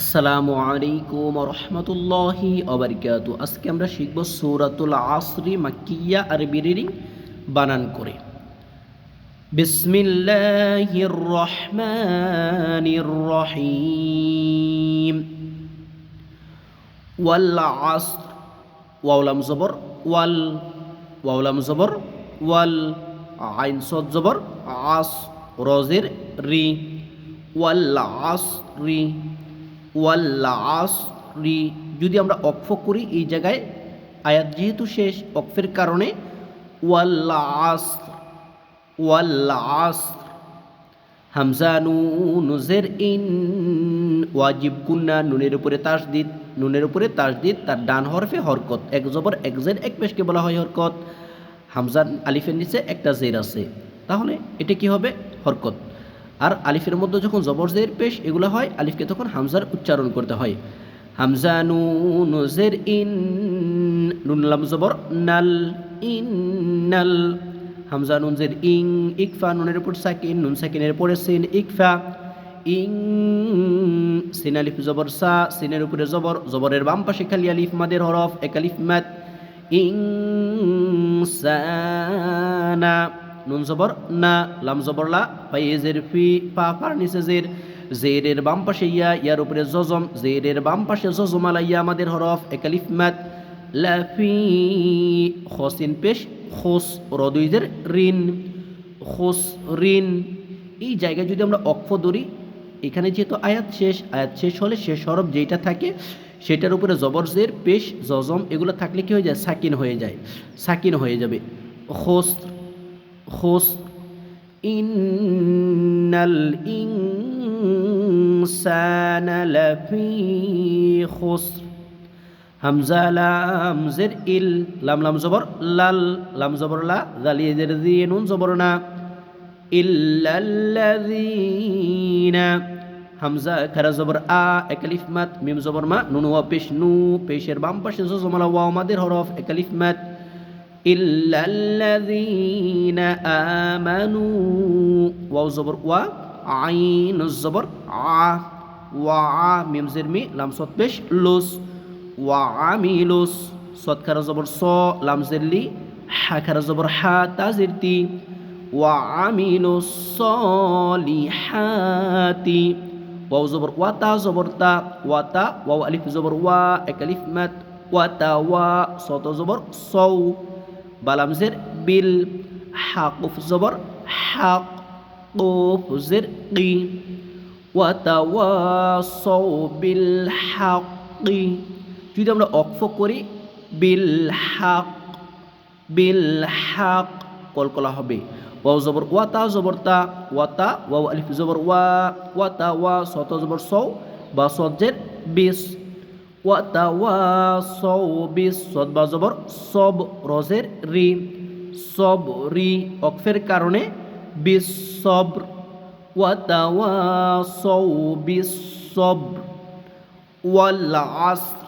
আসসালামু আলাইকুম রহমতুল্লাহি অবরিকাত আজকে আমরা শিখব সৌরাতুল আসরি মাক্কিয়া আরবি বানান করে। বিসমিল্লাহির রহমানির রহিম। ওয়াল আসর ওয়াউলাম জবর, ওয়াল ওয়াউলাম জবর, ওয়াল, আইন সদ জবর আস রজের রি, ওয়াল আসরি। ওয়াল্লাসরি যদি আমরা অক্ফ করি এই জায়গায়, আয়াত যেহেতু শেষ অক্ফের কারণে ওয়াল্লাস ওয়াল্লাস হামজা নুজের ইন, ওয়াজিব কুন্না, নুনের উপরে তাসদিদ, নুনের উপরে তাসদিদ, তার ডান হরফে হরকত। এক জবর, এক জের, এক পেশকে বলা হয় হরকত। হামজান আলিফের নিচে একটা জের আছে। তাহলে এটা কি হবে? হরকত। আর আলিফের মধ্যে যখন জবর জের পেশ এগুলো হয়, আলিফকে তখন হামজার উচ্চারণ করতে হয়। হামজা নুন জের ইন, নুন লাম জবর নাল ইন নাল। হামজা নুন জের ইং, ইকফা, নুনের উপর সাকিন, নুন সাকিনের পরে সিন, ইকফা। ইং, সিন আলিফ জবর সা, সিনের উপরে জবর, জবরের বাম পাশে খালি আলিফ, মাদের হরফ, এক আলিফ, মাদ। ইং সানা নুন জবর না, লাম জবর লা পাইজের ফি, পা, পার নিচে জের। জেরের বাম পাশে ইয়া, ইয়ার উপরে জজম। জেরের বাম পাশে জজম আলা ইয়া আমাদের হরফ একালিফ মাত লাফি খসিন পেশ, খোস, রদুইদের রিন খোস রিন এই জায়গায় যদি আমরা অক্ষ ধরি, এখানে যেহেতু আয়াত শেষ আয়াত শেষ হলে শেষ হরফ যেটা থাকে, সেটার উপরে জবর, জের, পেশ, জজম, এগুলো থাকলে কি হয়ে যায়? সাকিন হয়ে যায়। সাকিন হয়ে যাবে। খোস خص إن الإنسان لفي خسر. همزة لام زر إل. لام لام زبر لال. لام زبر لا. ذل يدر ذي زبرنا. إلا الذين. همزة كرا زبر آ. أكلف مات. ميم زبر ما. نون وبيش نو. بيشير بام بشن زو زملا واو مادر حروف أكلف مات. إلا الذين آمنوا. واو زبر و عين الزبر ع وع ميم زرمي لام صوت بش لوس. وعميلوس صوت كرا زبر صو لام زرلي ح كرا زبر ح تازرتي وعملوا الصالحات واو زبر وتا زبر تا. وتا واو ألف زبر وا ألف مات. وتا وا صوت زبر صو. বালামজের বিল, হাকুফ জবর হাক কুফ জের কি? ওয়াতাওয়াসাউ বিল হাক্কি। যদি আমরা অক্ফ করি, বিল হাক বিল হাক কলকলা হবে। ওয়াও জবর ওয়াতা জবর তা ওয়াতা ওয়াও আলিফ জবর ওয়া ওয়াতা ওয়া সত জবর সৌ বা সজ্জের বিশ ওয়াতাওয়াসাউ বিসদ বা জবর সব রজের রি সব রি অকফের কারণে বিসবর ওয়াতাওয়াসাউ বিসবর ওয়াল আসর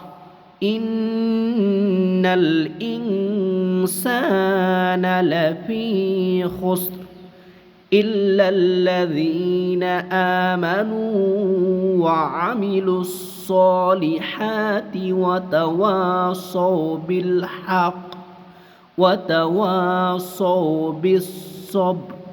ইন্নাল ইনসানা লাফি الا الذين امنوا وعملوا الصالحات وتواصوا بالحق وتواصوا بالصبر